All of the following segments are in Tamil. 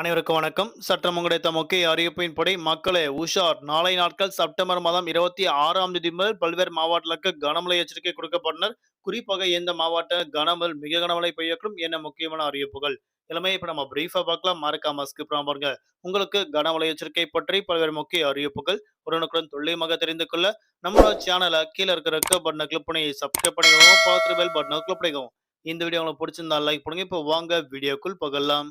அனைவருக்கும் வணக்கம். சட்டம் கிடைத்த முக்கிய அறிவிப்பின்படி மக்களே உஷார் நாளை நாட்கள் செப்டம்பர் மாதம் இருபத்தி ஆறாம் தேதி முதல் பல்வேறு மாவட்டங்களுக்கு கனமழை எச்சரிக்கை கொடுக்கப்பட்டனர். குறிப்பாக எந்த மாவட்ட கனமல் மிக கனமழை பெய்யக்கூடும் என்ன முக்கியமான அறிவிப்புகள். எல்லாமே இப்ப நம்ம பிரீஃபா பார்க்கலாம். மறக்காம ஸ்கிப் பாருங்க. உங்களுக்கு கனமழை எச்சரிக்கை பற்றி பல்வேறு முக்கிய அறிவிப்புகள் உடனுக்குடன் துல்லியமாக தெரிந்து கொள்ள நம்மளோட சேனலை கீழே இருக்கிற பட்டனை கிளிக் பண்ணி சப்ஸ்கிரைப் பண்ணிக்கோங்க. பார்த்து பெல் பட்டனை கிளிக் பண்ணிக்கோங்க. இந்த வீடியோ உங்களுக்கு பிடிச்சிருந்தா லைக் பண்ணுங்க. இப்போ வாங்க வீடியோக்குள் பகலாம்.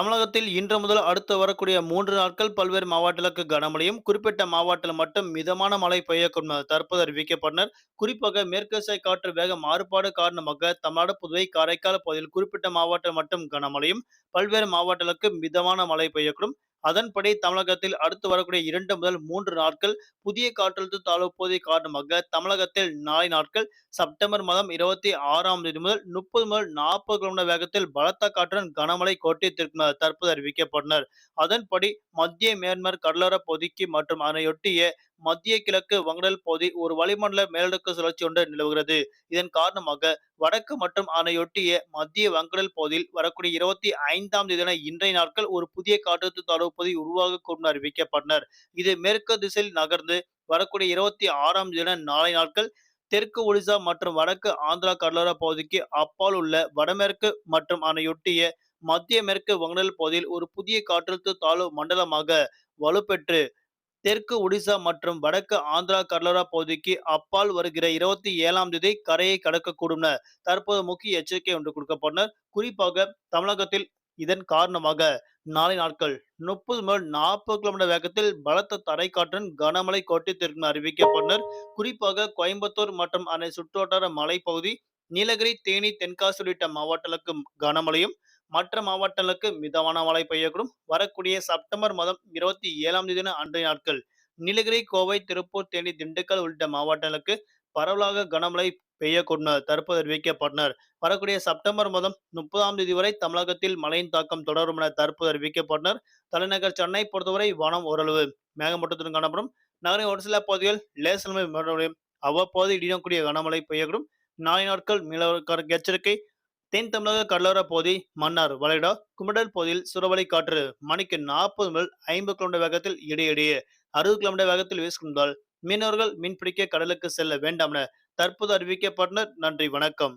தமிழகத்தில் இன்று முதல் அடுத்து வரக்கூடிய மூன்று நாட்கள் பல்வேறு மாவட்டங்களுக்கு கனமழையும் குறிப்பிட்ட மாவட்டத்தில் மட்டும் மிதமான மழை பெய்யக்கூடும் தற்போது அறிவிக்கப்பட்டனர். குறிப்பாக மேற்குசை காற்று வேக மாறுபாடு காரணமாக தமிழ்நாடு புதுவை காரைக்கால் பகுதியில் குறிப்பிட்ட மாவட்டம் மட்டும் கனமழையும் பல்வேறு மாவட்டங்களுக்கு மிதமான மழை பெய்யக்கூடும். அதன்படி தமிழகத்தில் அடுத்து வரக்கூடிய இரண்டு முதல் மூன்று நாட்கள் புதிய காற்றழுத்த தாழ்வு பகுதி காரணமாக தமிழகத்தில் நாளை நாட்கள் செப்டம்பர் மாதம் இருபத்தி ஆறாம் தேதி முதல் முப்பது முதல் நாற்பது கிலோமீட்டர் வேகத்தில் பலத்த காற்றுடன் கனமழை கொட்டித்திருக்கும் தற்போது அறிவிக்கப்பட்டனர் அதன்படி மத்திய மேன்மர் கடலோர பகுதிக்கு மற்றும் அதனையொட்டிய மத்திய கிழக்கு வங்கடல் பகுதி ஒரு வளிமண்டல மேலடுக்கு சுழற்சி ஒன்று நிலவுகிறது. இதன் காரணமாக வடக்கு மற்றும் அதனையொட்டிய மத்திய வங்கடல் பகுதியில் வரக்கூடிய இருபத்தி ஐந்தாம் தேதியான இன்றைய நாட்கள் ஒரு புதிய காற்றழுத்த தாழ்வு பகுதி உருவாகக்கூடும் என அறிவிக்கப்பட்டனர். இது மேற்கு திசையில் நகர்ந்து வரக்கூடிய இருபத்தி ஆறாம் தேதியான நாளை நாட்கள் தெற்கு ஒடிசா மற்றும் வடக்கு ஆந்திரா கடலோர பகுதிக்கு அப்பால் உள்ள வடமேற்கு மற்றும் அதனையொட்டிய மத்திய மேற்கு வங்கடல் பகுதியில் ஒரு புதிய காற்றழுத்த தாழ்வு மண்டலமாக வலுப்பெற்று தெற்கு ஒடிசா மற்றும் வடக்கு ஆந்திரா கடலோரா பகுதிக்கு அப்பால் வருகிற இருபத்தி ஏழாம் தேதி கரையை கடக்கக்கூடும் தற்போது முக்கிய எச்சரிக்கை ஒன்று கொடுக்கப்பட்டனர் குறிப்பாக தமிழகத்தில் இதன் காரணமாக நாளை நாட்கள் முப்பது முதல் நாற்பது கிலோமீட்டர் வேகத்தில் பலத்த தரைக்காற்றுடன் கனமழை கொட்டித்திருக்கும் அறிவிக்கப்பட்டனர் குறிப்பாக கோயம்புத்தூர் மற்றும் அதனை சுற்றுவட்டார மலைப்பகுதி நீலகிரி தேனி தென்காசி உள்ளிட்ட மாவட்டங்களுக்கு கனமழையும் மற்ற மாவட்டங்களுக்கு மிதமான மழை பெய்யக்கூடும். வரக்கூடிய செப்டம்பர் மாதம் இருபத்தி ஏழாம் தேதி அன்றைய நாட்கள் நீலகிரி கோவை திருப்பூர் தேனி திண்டுக்கல் உள்ளிட்ட மாவட்டங்களுக்கு பரவலாக கனமழை பெய்யக்கூடும் தற்போது அறிவிக்கப்பட்டனர். வரக்கூடிய செப்டம்பர் மாதம் முப்பதாம் தேதி வரை தமிழகத்தில் மழையின் தாக்கம் தொடரும் என தற்போது அறிவிக்கப்பட்டனர். தலைநகர் சென்னை பொறுத்தவரை வானம் ஓரளவு மேகமூட்டத்துடன் காணப்படும். நகரின் ஒரு சில பகுதிகள் லேசன்மை அவ்வப்போது இடியக்கூடிய கனமழை பெய்யக்கூடும். நாளை நாட்கள் மீனவர்களுக்கு எச்சரிக்கை தென் தமிழக கடலோர பகுதி மன்னார் வளைடா குமடல் பகுதியில் சுறவழி காற்று மணிக்கு நாற்பது முதல் ஐம்பது கிலோமீட்டர் வேகத்தில் இடையிடையே அறுபது கிலோமீட்டர் வேகத்தில் வீசுகின்றால் மீனவர்கள் மீன்பிடிக்க கடலுக்கு செல்ல வேண்டாம் என தற்போது அறிவிக்கப்பட்டனர். நன்றி வணக்கம்.